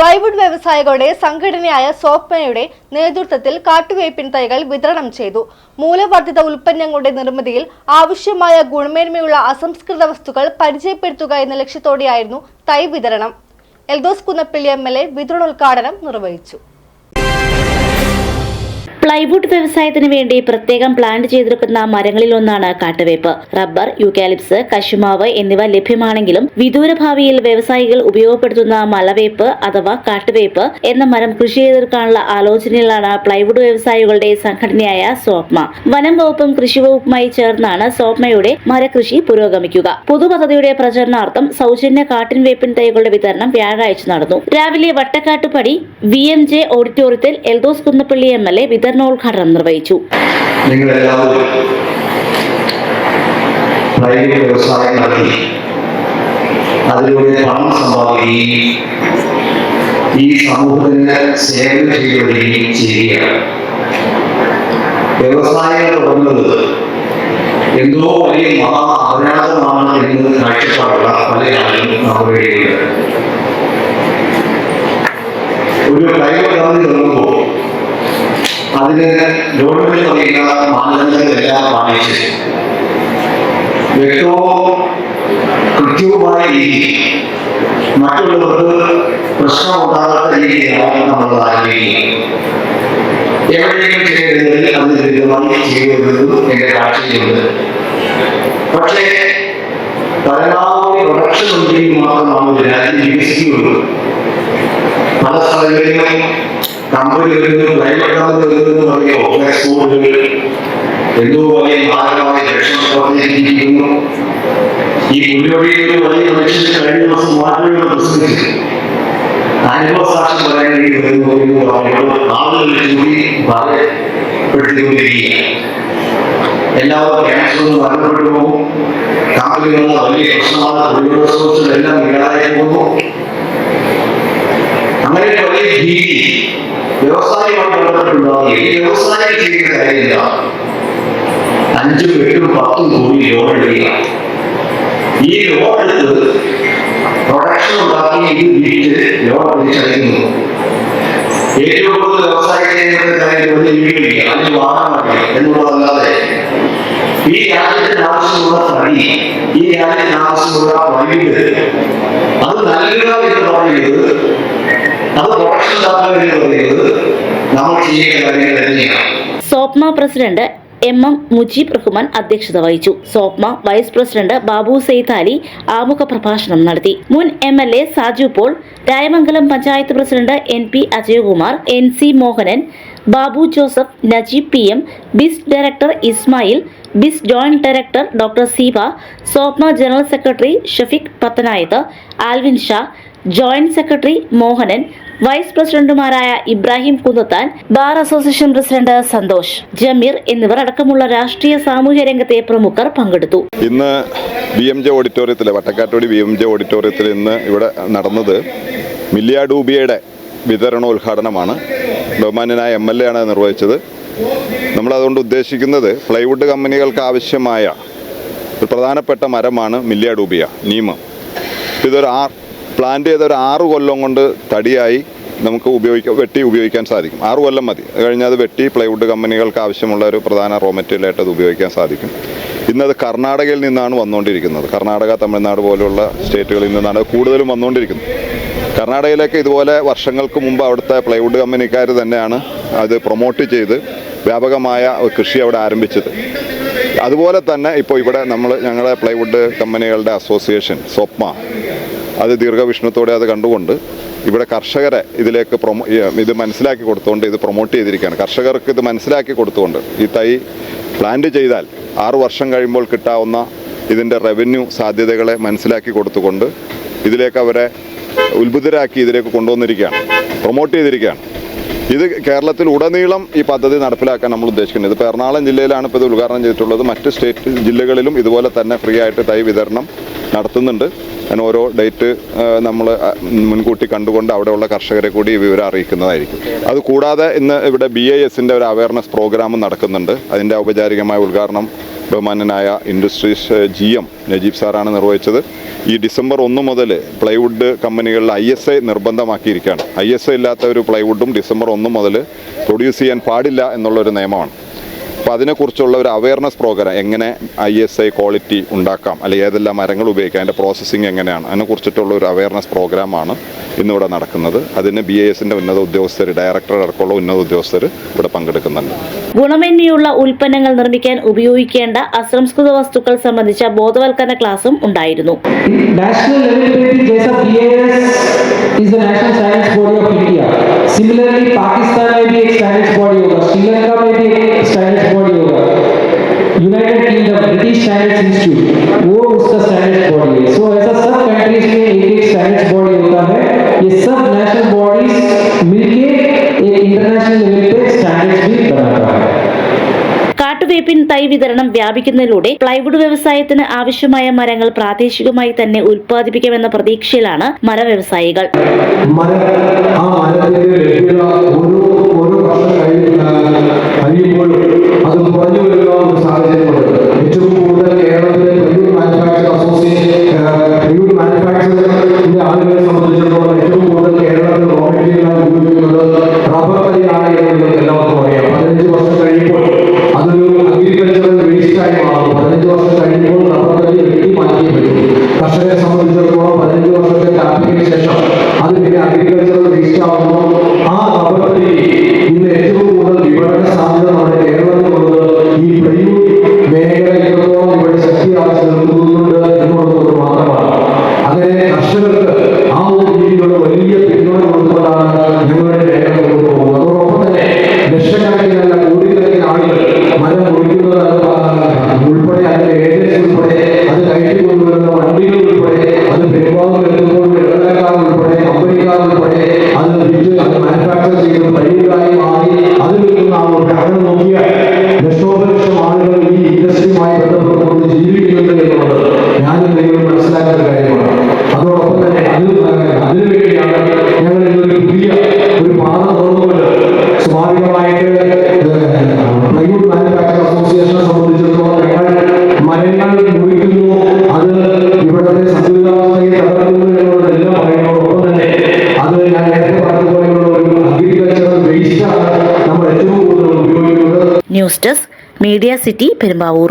Plywood വ്യവസായികളുടെ സംഘടനയായ സോപ്മയുടെ നേതൃത്വത്തിൽ കാട്ടുവേപ്പിൻ തൈകൾ വിതരണം ചെയ്തു. മൂലവർദ്ധിത ഉൽപ്പന്നങ്ങളുടെ നിർമ്മിതിയിൽ ആവശ്യമായ ഗുണമേന്മയുള്ള അസംസ്കൃത വസ്തുക്കൾ പരിചയപ്പെടുത്തുക എന്ന ലക്ഷ്യത്തോടെയായിരുന്നു തൈ വിതരണം. Eldhose Kunnappilly M L A വിതരണോദ്ഘാടനം നിർവഹിച്ചു. പ്ലൈവുഡ് വ്യവസായത്തിന് വേണ്ടി പ്രത്യേകം പ്ലാന്റ് ചെയ്തിരിക്കുന്ന മരങ്ങളിൽ ഒന്നാണ് കാട്ടുവേപ്പ്. റബ്ബർ യൂക്കാലിപ്സ് കശുമാവ് എന്നിവ ലഭ്യമാണെങ്കിലും വിദൂര ഭാവിയിൽ വ്യവസായികൾ ഉപയോഗപ്പെടുത്തുന്ന മലവേപ്പ് അഥവാ കാട്ടുവേപ്പ് എന്ന മരം കൃഷി ചെയ്തെടുക്കാനുള്ള ആലോചനയിലാണ് പ്ലൈവുഡ് വ്യവസായികളുടെ സംഘടനയായ സോപ്മ. വനം വകുപ്പും കൃഷി വകുപ്പുമായി ചേർന്നാണ് സോപ്മയുടെ മരകൃഷി പുരോഗമിക്കുക. പൊതുപദ്ധതിയുടെ പ്രചരണാർത്ഥം സൗജന്യ കാട്ടിൻ വേപ്പിൻ തൈകളുടെ വിതരണം വ്യാഴാഴ്ച നടന്നു. രാവിലെ വട്ടക്കാട്ടുപടി വി എം ജെ ഓഡിറ്റോറിയത്തിൽ Eldhose Kunnappilly M L A വിതരണോദ്ഘാടനം നിർവഹിച്ചു. ഈ സമൂഹത്തിന് സേവനം ചെയ്യുകയും ചെയ്യുകയാണ്. വ്യവസായം തുടങ്ങുന്നത് എന്തോ വലിയ മഹാ അപരാധമാണ് എന്ന് കാഴ്ചപ്പാടുള്ള പല ആളുകളും നമ്മുടെ ഒരു പ്രൈവറ്റ് കമ്പനി അതിന് ഗവൺമെന്റ് പറയുന്ന മാനദണ്ഡങ്ങളെല്ലാം പാലിച്ച് വ്യക്തവും കൃത്യവുമായ രീതി മറ്റുള്ളവർക്ക് പ്രശ്നമുണ്ടാകാത്ത രീതിയിലാണ് നമ്മൾ ആഗ്രഹിക്കുന്നത് എവിടെയെങ്കിലും ചെയ്യരുതെങ്കിൽ അത് ലളിതമായി ചെയ്യരുതെന്നും എന്റെ കാഴ്ചയിലുണ്ട്. പക്ഷേ പരമാവധി പ്രൊഡക്ഷൻ ഉണ്ടെങ്കിൽ മാത്രം നമ്മൾ രാജ്യം വികസിക്കുകയുള്ളൂ. പല സ്ഥലങ്ങളിലും കമ്പനികളിലും പ്രൈവറ്റ് കമ്പനികളിലും തുടങ്ങിയ ഓഫീസ് ബോർഡുകൾ എന്തോ വലിയ മാരകമായ ലക്ഷണം പറഞ്ഞിരിക്കുന്നു ഈ പുല്ലുവഴിയിൽ വലിയ മനുഷ്യന് കഴിഞ്ഞ ദിവസം മാറ്റങ്ങൾ പ്രസംഗിച്ചു അനുഭവ സാക്ഷ്യം പറയാൻ ആളുകൾ കൂടി പറയപ്പെടുത്തിക്കൊണ്ടിരിക്കുകയാണ് എല്ലാവർക്കും ക്യാൻസർ മരണപ്പെട്ടു പോകും. കമ്പനികളുടെ വലിയ പ്രശ്നമാണ്. തൊഴിൽ റിസോഴ്സുകളെല്ലാം ഇല്ലാതായി പോകുന്നു അങ്ങനെ വലിയ ഭീതി വ്യവസായവുമായി ബന്ധപ്പെട്ടുണ്ടാവുക ഈ വ്യവസായം ചെയ്യുന്ന കാര്യമില്ല അഞ്ചും എട്ടും പത്തും കോടി ലോൺ എടുക്കുക. ഈ ലോൺ എടുത്ത് പ്രൊഡക്ഷൻ ഉണ്ടാക്കി ഇത് വിറ്റ് ലോൺ തിരിച്ചടയ്ക്കുന്നു ഏറ്റവും കൂടുതൽ വ്യവസായം ചെയ്യുന്ന കാര്യം ഒരു വീടില്ല അതിന് വാഹനമില്ല എന്നുള്ളതല്ലാതെ. ഈ രാജ്യത്തിന് ആവശ്യമുള്ള തടി ഈ രാജ്യത്തിന് ആവശ്യമുള്ള വൈദ്യുതി അത് നൽകുക എന്ന് പറയുന്നത് നമ്മൾ സോപ്മ president M M Mujeeb Rahman അധ്യക്ഷത വഹിച്ചു. സ്വപ്ന വൈസ് പ്രസിഡന്റ് ബാബു സെയ്താലി ആമുഖ പ്രഭാഷണം നടത്തി. മുൻ M L A Saju Paul Rayamangalam panchayat president N P Ajayakumar N C Mohanan Babu Joseph Najeeb P M BIS director Ismail BIS joint director doctor Seeba Swapna general secretary Shafeeq Pathanayath Alvin Shah joint secretary Mohanan vice പ്രസിഡന്റുമാരായ Ibrahim Kunnathan bar association president Santhosh Jameer എന്നിവർ അടക്കമുള്ള രാഷ്ട്രീയ സാമൂഹ്യ രംഗത്തെ പ്രമുഖർ പങ്കെടുത്തു. ഇന്ന് B M J ഓഡിറ്റോറിയത്തിൽ വട്ടക്കാട്ടോടി ബി എം ജെ ഓഡിറ്റോറിയത്തിൽ ഇന്ന് ഇവിടെ നടന്നത് മില്ലിയ വിതരണോദ്ഘാടനമാണ്. ബഹുമാന്യനായ എം എൽ എ ആണ് നിർവഹിച്ചത്. നമ്മളതുകൊണ്ട് ഉദ്ദേശിക്കുന്നത് പ്ലൈവുഡ് കമ്പനികൾക്ക് ആവശ്യമായ ഒരു പ്രധാനപ്പെട്ട മരമാണ് മില്ലിയാഡൂബിയ നീമം. ഇതൊരു ആ പ്ലാന്റ് ചെയ്ത ഒരു ആറ് കൊല്ലം കൊണ്ട് തടിയായി നമുക്ക് ഉപയോഗിക്കാൻ വെട്ടി ഉപയോഗിക്കാൻ സാധിക്കും. ആറ് കൊല്ലം മതി. അത് കഴിഞ്ഞാൽ അത് വെട്ടി പ്ലൈവുഡ് കമ്പനികൾക്ക് ആവശ്യമുള്ള ഒരു പ്രധാന റോ മെറ്റീരിയലായിട്ട് അത് ഉപയോഗിക്കാൻ സാധിക്കും. ഇന്നത് കർണാടകയിൽ നിന്നാണ് വന്നുകൊണ്ടിരിക്കുന്നത് കർണാടക തമിഴ്നാട് പോലുള്ള സ്റ്റേറ്റുകളിൽ നിന്നാണ് കൂടുതലും വന്നുകൊണ്ടിരിക്കുന്നത് കർണാടകയിലേക്ക് ഇതുപോലെ വർഷങ്ങൾക്ക് മുമ്പ് അവിടുത്തെ പ്ലൈവുഡ് കമ്പനിക്കാർ തന്നെയാണ് അത് പ്രൊമോട്ട് ചെയ്ത് വ്യാപകമായ കൃഷി അവിടെ ആരംഭിച്ചത്. അതുപോലെ തന്നെ ഇപ്പോൾ ഇവിടെ നമ്മൾ ഞങ്ങളെ പ്ലൈവുഡ് കമ്പനികളുടെ അസോസിയേഷൻ സ്വപ്ന അത് ദീർഘവിഷ്ണുത്തോടെ അത് കണ്ടുകൊണ്ട് ഇവിടെ കർഷകരെ ഇതിലേക്ക് പ്രൊമോ ഇത് മനസ്സിലാക്കി കൊടുത്തുകൊണ്ട് ഇത് പ്രൊമോട്ട് ചെയ്തിരിക്കുകയാണ്. കർഷകർക്ക് ഇത് മനസ്സിലാക്കി കൊടുത്തുകൊണ്ട് ഈ തൈ പ്ലാന്റ് ചെയ്താൽ ആറു വർഷം കഴിയുമ്പോൾ കിട്ടാവുന്ന ഇതിന്റെ റവന്യൂ സാധ്യതകളെ മനസ്സിലാക്കി കൊടുത്തുകൊണ്ട് ഇതിലേക്ക് അവരെ ഉത്ബുദ്ധരാക്കി ഇതിലേക്ക് കൊണ്ടുവന്നിരിക്കുകയാണ്. പ്രൊമോട്ട് ചെയ്തിരിക്കുകയാണ്. ഇത് കേരളത്തിൽ ഉടനീളം ഈ പദ്ധതി നടപ്പിലാക്കാൻ നമ്മൾ ഉദ്ദേശിക്കുന്നത്. ഇപ്പോൾ എറണാകുളം ജില്ലയിലാണ് ഇപ്പോൾ ഇത് ഉദ്ഘാടനം ചെയ്തിട്ടുള്ളത്. മറ്റ് സ്റ്റേറ്റ് ജില്ലകളിലും ഇതുപോലെ തന്നെ ഫ്രീ ആയിട്ട് തൈ വിതരണം നടത്തുന്നുണ്ട്. അതിന് ഓരോ ഡേറ്റ് നമ്മൾ മുൻകൂട്ടി കണ്ടുകൊണ്ട് അവിടെയുള്ള കർഷകരെ കൂടി വിവരം അറിയിക്കുന്നതായിരിക്കും. അത് കൂടാതെ ഇന്ന് ഇവിടെ ബി ഐ എസിന്റെ ഒരു അവയർനെസ് പ്രോഗ്രാം നടക്കുന്നുണ്ട്. അതിന്റെ ഔപചാരികമായ ഉദ്ഘാടനം ബഹുമാനനായ ഇൻഡസ്ട്രീസ് ജി എം നജീബ് സാറാണ് നിർവഹിച്ചത്. ഈ ഡിസംബർ ഒന്ന് മുതൽ പ്ലൈവുഡ് കമ്പനികളിൽ ഐ എസ് ഐ നിർബന്ധമാക്കിയിരിക്കുകയാണ്. ഐ എസ് ഐ ഇല്ലാത്ത ഒരു പ്ലൈവുഡും ഡിസംബർ ഒന്ന് മുതൽ പ്രൊഡ്യൂസ് ചെയ്യാൻ പാടില്ല എന്നുള്ളൊരു നിയമമാണ്. അപ്പോൾ അതിനെക്കുറിച്ചുള്ള ഒരു അവയർനെസ് പ്രോഗ്രാം എങ്ങനെ ഐ എസ് ഐ ക്വാളിറ്റി ഉണ്ടാക്കാം? അല്ലെങ്കിൽ ഏതെല്ലാം മരങ്ങൾ ഉപയോഗിക്കാം? അതിന്റെ പ്രോസസ്സിങ് എങ്ങനെയാണ്? അതിനെക്കുറിച്ചിട്ടുള്ള ഒരു അവയർനെസ് പ്രോഗ്രാമാണ് ഇന്നിവിടെ നടക്കുന്നത്. അതിന് ബി എ എസിന്റെ ഉന്നത ഉദ്യോഗസ്ഥർ ഡയറക്ടർ അടക്കമുള്ള ഉന്നത ഉദ്യോഗസ്ഥർ ഇവിടെ പങ്കെടുക്കുന്നുണ്ട്. ഗുണമേന്മയുള്ള ഉൽപ്പന്നങ്ങൾ നിർമ്മിക്കാൻ ഉപയോഗിക്കേണ്ട അസംസ്കൃത വസ്തുക്കൾ സംബന്ധിച്ച ബോധവൽക്കരണ ക്ലാസും ഉണ്ടായിരുന്നു. Similarly, Pakistan में भी एक standards body British standards institute वो उसका स्टैंडर्ड्स बॉडी है सो ऐसा सब कंट्रीज में एक एक स्टैंडर्ड्स बॉडी होता है ये सब नेशनल बॉडीज मिलके एक इंटरनेशनल लेवल पे स्टैंडर्ड्स भी बनाता है കാട്ടുവേപ്പിൻ തൈ വിതരണം വ്യാപിക്കുന്നതിലൂടെ പ്ലൈവുഡ് വ്യവസായത്തിന് ആവശ്യമായ മരങ്ങൾ പ്രാദേശികമായി തന്നെ ഉൽപ്പാദിപ്പിക്കാമെന്ന പ്രതീക്ഷയിലാണ് മരവ്യവസായികൾ മെറ്റീരിയലായി ഉപയോഗിക്കുന്നത് റബ്ബർ എന്ന് എല്ലാവർക്കും അറിയാം. വർഷം കഴിയുമ്പോൾ അതൊരു അഗ്രികൾച്ചറൽ വേസ്റ്റായി മാറും പതിനഞ്ച് വർഷം കഴിയുമ്പോൾ റബ്ബർ തൈ വെട്ടി മാറ്റി വരും കർഷകരെ സംബന്ധിച്ചിടത്തോളം പതിനഞ്ച് വർഷത്തെ കാപ്പിക്ക് ശേഷം അത് പിന്നെ അഗ്രികൾച്ചറൽ വേസ്റ്റ് ആകുമ്പോൾ തന്നെ അത് ഞാൻ ഒരു നമ്മൾ ഏറ്റവും കൂടുതൽ news desk media city Perumbavoor